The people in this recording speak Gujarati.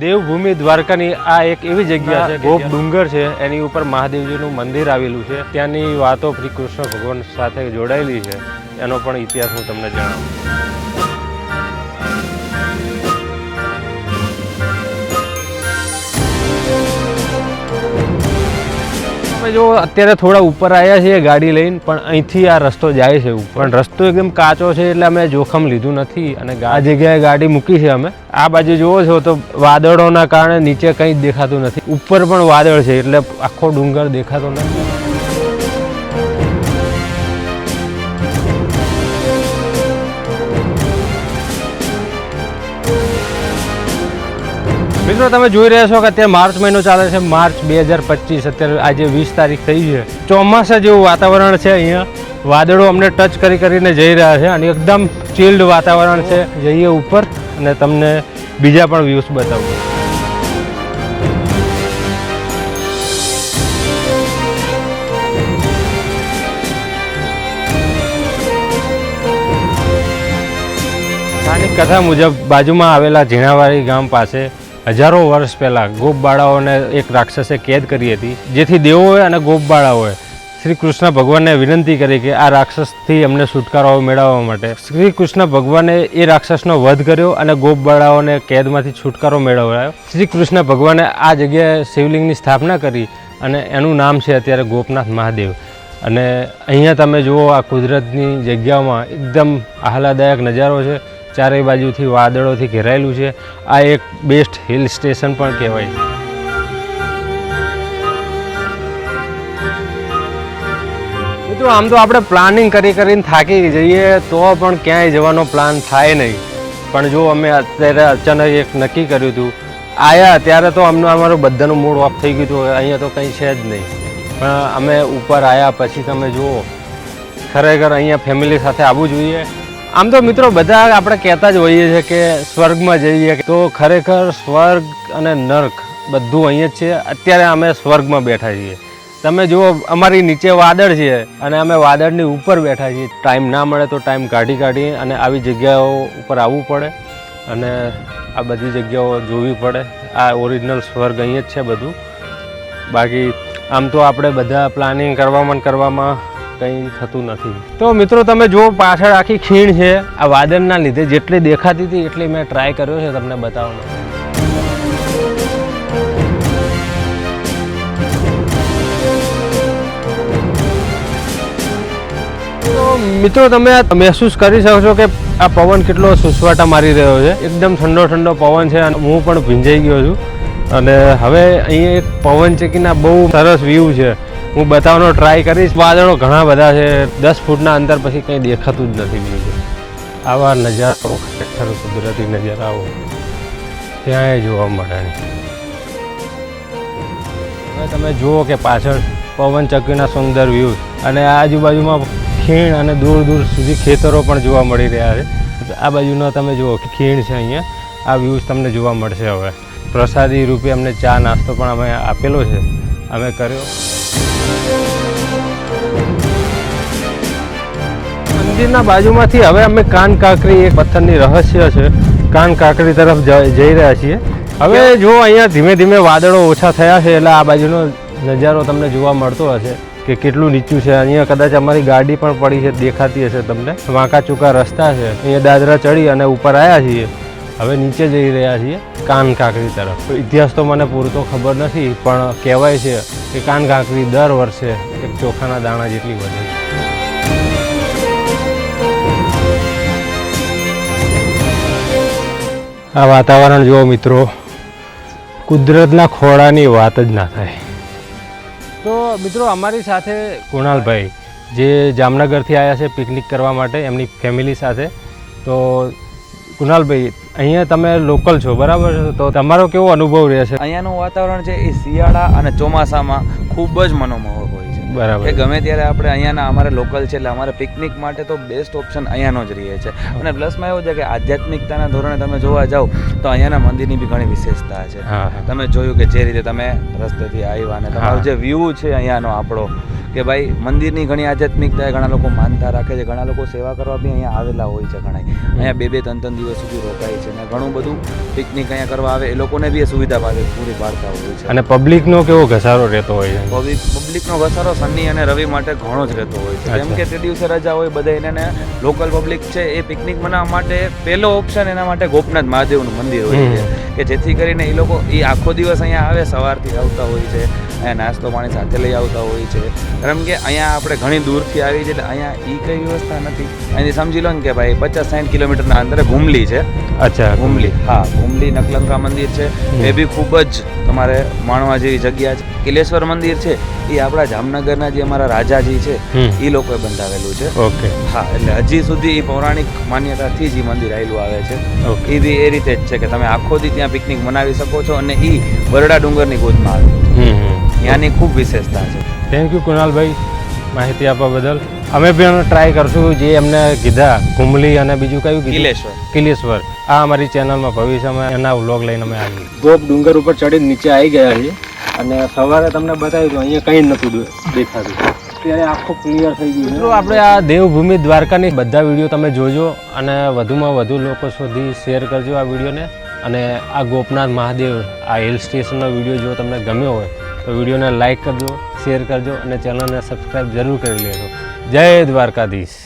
દેવભૂમિ દ્વારકાની આ એક એવી જગ્યા છે ગોપ ડુંગર છે એની ઉપર મહાદેવજીનું મંદિર આવેલું છે. ત્યાંની વાતો શ્રી કૃષ્ણ ભગવાન સાથે જોડાયેલી છે. એનો પણ ઇતિહાસ હું તમને જણાવું. અમે જો અત્યારે થોડા ઉપર આવ્યા છીએ ગાડી લઈને, પણ અહીંથી આ રસ્તો જાય છે એવું પણ રસ્તો એકદમ કાચો છે એટલે અમે જોખમ લીધું નથી અને આ જગ્યાએ ગાડી મૂકી છે અમે. આ બાજુ જુઓ છો તો વાદળોના કારણે નીચે કંઈ જ દેખાતું નથી. ઉપર પણ વાદળ છે એટલે આખો ડુંગર દેખાતો નથી. મિત્રો, તમે જોઈ રહ્યા છો કે અત્યારે માર્ચ મહિનો ચાલે છે. માર્ચ બે હજાર પચીસ, અત્યારે આજે વીસ તારીખ થઈ છે. ચોમાસા જેવું વાતાવરણ છે અહીંયા. વાદળો અમને ટચ કરી કરીને જઈ રહ્યા છે અને એકદમ ચિલ્ડ વાતાવરણ છે. જઈએ ઉપર અને તમને બીજા પણ વ્યૂઝ બતાવું. સ્થાનિક કથા મુજબ બાજુમાં આવેલા ઝીણાવાડી ગામ પાસે હજારો વર્ષ પહેલાં ગોપબાળાઓને એક રાક્ષસે કેદ કરી હતી, જેથી દેવોએ અને ગોપબાળાઓએ શ્રી કૃષ્ણ ભગવાનને વિનંતી કરી કે આ રાક્ષસથી અમને છુટકારો મેળવવા માટે. શ્રી કૃષ્ણ ભગવાને એ રાક્ષસનો વધ કર્યો અને ગોપબાળાઓને કેદમાંથી છુટકારો મેળવડાયો શ્રી કૃષ્ણ ભગવાને આ જગ્યાએ શિવલિંગની સ્થાપના કરી અને એનું નામ છે અત્યારે ગોપનાથ મહાદેવ. અને અહીંયા તમે જુઓ આ કુદરતની જગ્યાઓમાં એકદમ આહલાદાયક નજારો છે. ચારે બાજુથી વાદળોથી ઘેરાયેલું છે. આ એક બેસ્ટ હિલ સ્ટેશન પણ કહેવાય. મિત્રો, આમ તો આપણે પ્લાનિંગ કરી કરીને થાકી જઈએ તો પણ ક્યાંય જવાનો પ્લાન થાય નહીં. પણ જો અમે અત્યારે અચાનક એક નક્કી કર્યું હતું આવ્યા ત્યારે તો અમને અમારું બધાનું મૂડ ઓફ થઈ ગયું હતું અહીંયા તો કંઈ છે જ નહીં. પણ અમે ઉપર આવ્યા પછી તમે જુઓ, ખરેખર અહીંયા ફેમિલી સાથે આવવું જોઈએ. આમ તો મિત્રો બધા આપણે કહેતા જ હોઈએ છીએ કે સ્વર્ગમાં જઈએ તો ખરેખર સ્વર્ગ અને નર્ક બધું અહીંયા જ છે. અત્યારે અમે સ્વર્ગમાં બેઠા છીએ. તમે જુઓ, અમારી નીચે વાદળ છે અને અમે વાદળની ઉપર બેઠા છીએ. ટાઈમ ના મળે તો ટાઈમ કાઢી કાઢી અને આવી જગ્યાઓ ઉપર આવવું પડે અને આ બધી જગ્યાઓ જોવી પડે. આ ઓરિજિનલ સ્વર્ગ અહીં જ છે બધું. બાકી આમ તો આપણે બધા પ્લાનિંગ કરવામાં કરવામાં કંઈ થતું નથી. તો મિત્રો તમે જુઓ, પાછળ આખી ખીણ છે. આ વાદળના લીધે જેટલી દેખાતી હતી, એટલી મેં ટ્રાય કર્યો છે તમને બતાવવાનો. મિત્રો, તમે મહેસૂસ કરી શકો છો કે આ પવન કેટલો સુસવાટા મારી રહ્યો છે. એકદમ ઠંડો ઠંડો પવન છે અને હું પણ ભીંજાઈ ગયો છું. અને હવે અહીંયા એક પવન ચેકીના બહુ સરસ વ્યૂ છે. હું બતાવવાનો ટ્રાય કરીશ. વાદળો ઘણા બધા છે. દસ ફૂટના અંતર પછી કંઈ દેખાતું જ નથી બીજું. આવા નજારો ખરેખર કુદરતી નજારાઓ. ક્યાંય જોવા મળે નહીં. હવે તમે જુઓ કે પાછળ પવન ચક્કીના સુંદર વ્યૂ અને આજુબાજુમાં ખીણ અને દૂર દૂર સુધી ખેતરો પણ જોવા મળી રહ્યા છે. આ બાજુનો તમે જુઓ ખીણ છે અહીંયા. આ વ્યૂઝ તમને જોવા મળશે હવે. પ્રસાદી રૂપે અમને ચા નાસ્તો પણ અમે આપેલો છે. અમે કર્યો. મંદિરના બાજુમાંથી હવે અમે કાન કાંકરી એક પથ્થરની રહસ્ય છે. કાન કાંકરી તરફ જઈ રહ્યા છીએ. હવે જો અહીંયા ધીમે ધીમે વાદળો ઓછા થયા છે એટલે આ બાજુનો નજારો તમને જોવા મળતો હશે કે કેટલું નીચું છે. અહીંયા કદાચ અમારી ગાડી પણ પડી છે દેખાતી હશે તમને. વાંકા ચૂકા રસ્તા છે. અહીંયા દાદરા ચડી અને ઉપર આવ્યા છીએ. હવે નીચે જઈ રહ્યા છીએ કાન કાંકરી તરફ. ઇતિહાસ તો મને પૂરતો ખબર નથી, પણ કહેવાય છે કે કાન કાંકરી દર વર્ષે એક ચોખાના દાણા જેટલી વધે છે. આ વાતાવરણ જુઓ મિત્રો, કુદરતના ખોળાની વાત જ ના થાય. તો મિત્રો, અમારી સાથે કુણાલભાઈ, જે જામનગરથી આવ્યા છે પિકનિક કરવા માટે, એમની ફેમિલી સાથે. તો કુણાલભાઈ અહીંયા તમે લોકલ છો બરાબર? તો તમારો કેવો અનુભવ રહે છે? અહીંયાનું વાતાવરણ છે એ શિયાળા અને ચોમાસામાં ખૂબ જ મનોમોહક હોય છે. બરાબર. ગમે ત્યારે આપણે અહીંયાના અમારે લોકલ છે એટલે અમારે પિકનિક માટે તો બેસ્ટ ઓપ્શન અહીંયાનો જ રહે છે. અને પ્લસમાં એવું છે કે આધ્યાત્મિકતાના ધોરણે તમે જોવા જાઓ તો અહીંયાના મંદિરની બી ઘણી વિશેષતા છે. તમે જોયું કે જે રીતે તમે રસ્તેથી આવ્યા અને તમારો જે વ્યૂ છે અહીંયાનો આપણો કે ભાઈ મંદિરની ઘણી આધ્યાત્મિકતા ઘણા લોકો માનતા રાખે છે. ઘણા લોકો સેવા કરવા બી અહીંયા આવેલા હોય છે ઘણા અહીંયા બે બે ત્રણ ત્રણ દિવસ સુધી રોકાય છે અને ઘણું બધું પિકનિક અહીંયા કરવા આવે એ લોકોને બી એ સુવિધા પાસે પૂરી પાડતા હોય છે. અને પબ્લિકનો કેવો ઘસારો રહેતો હોય છે? પબ્લિક પબ્લિકનો ઘસારો શનિ અને રવિ માટે ઘણો જ રહેતો હોય છે. કેમ કે તે દિવસે રજા હોય બધા એને લોકલ પબ્લિક છે એ પિકનિક મનાવવા માટે પહેલો ઓપ્શન એના માટે ગોપનાથ મહાદેવનું મંદિર હોય છે. કે જેથી કરીને એ લોકો એ આખો દિવસ અહીંયા આવે સવારથી આવતા હોય છે. અહીંયા નાસ્તો પાણી સાથે લઈ આવતા હોય છે. કારણ કે અહીંયા આપણે ઘણી દૂરથી આવી છે એટલે અહીંયા એ કઈ વ્યવસ્થા નથી. અહીંથી સમજી લો ને કે ભાઈ પચાસ સાઠ કિલોમીટરના અંતરે ઘુમલી છે. અચ્છા ઘુમલી હા ઘુમલી નકલંકા મંદિર છે. એ બી ખૂબ જ તમારે માણવા જેવી જગ્યા છે. કિલેશ્વર મંદિર છે એ આપણા જામનગરના જે અમારા રાજાજી છે એ લોકોએ બંધાવેલું છે. ઓકે. હા એટલે હજી સુધી એ પૌરાણિક માન્યતાથી જ એ મંદિર આવેલું આવે છે. એ બી એ રીતે જ છે કે તમે આખો દી ત્યાં પિકનિક મનાવી શકો છો અને એ બરડા ડુંગરની ગોદમાં આવે. હમ. ત્યાંની ખૂબ વિશેષતા છે. થેન્ક યુ કુણાલભાઈ માહિતી આપવા બદલ. અમે પણ ટ્રાય કરશું જે એમને કીધા કુંભલી અને બીજું કયું કિલેશ્વર. કિલેશ્વર. આ અમારી ચેનલમાં ભવિષ્યમાં એના વ્લોગ લઈને અમે આવી ગોપ ડુંગર ઉપર ચડી નીચે આવી ગયા છે અને સવારે તમને બતાવ્યું તો અહીંયા કંઈ નહોતું દેખાતું. ત્યારે આખું ક્લિયર થઈ ગયું મિત્રો આપણે આ દેવભૂમિ દ્વારકાની બધા વીડિયો તમે જોજો અને વધુમાં વધુ લોકો સુધી શેર કરજો આ વિડીયોને. અને આ ગોપનાથ મહાદેવ આ હિલ સ્ટેશનનો વીડિયો જો તમને ગમ્યો હોય તો વિડીયોને લાઇક કરજો શેર કરજો અને ચેનલને સબસ્ક્રાઈબ જરૂર કરી લેજો. જય દ્વારકાધીશ.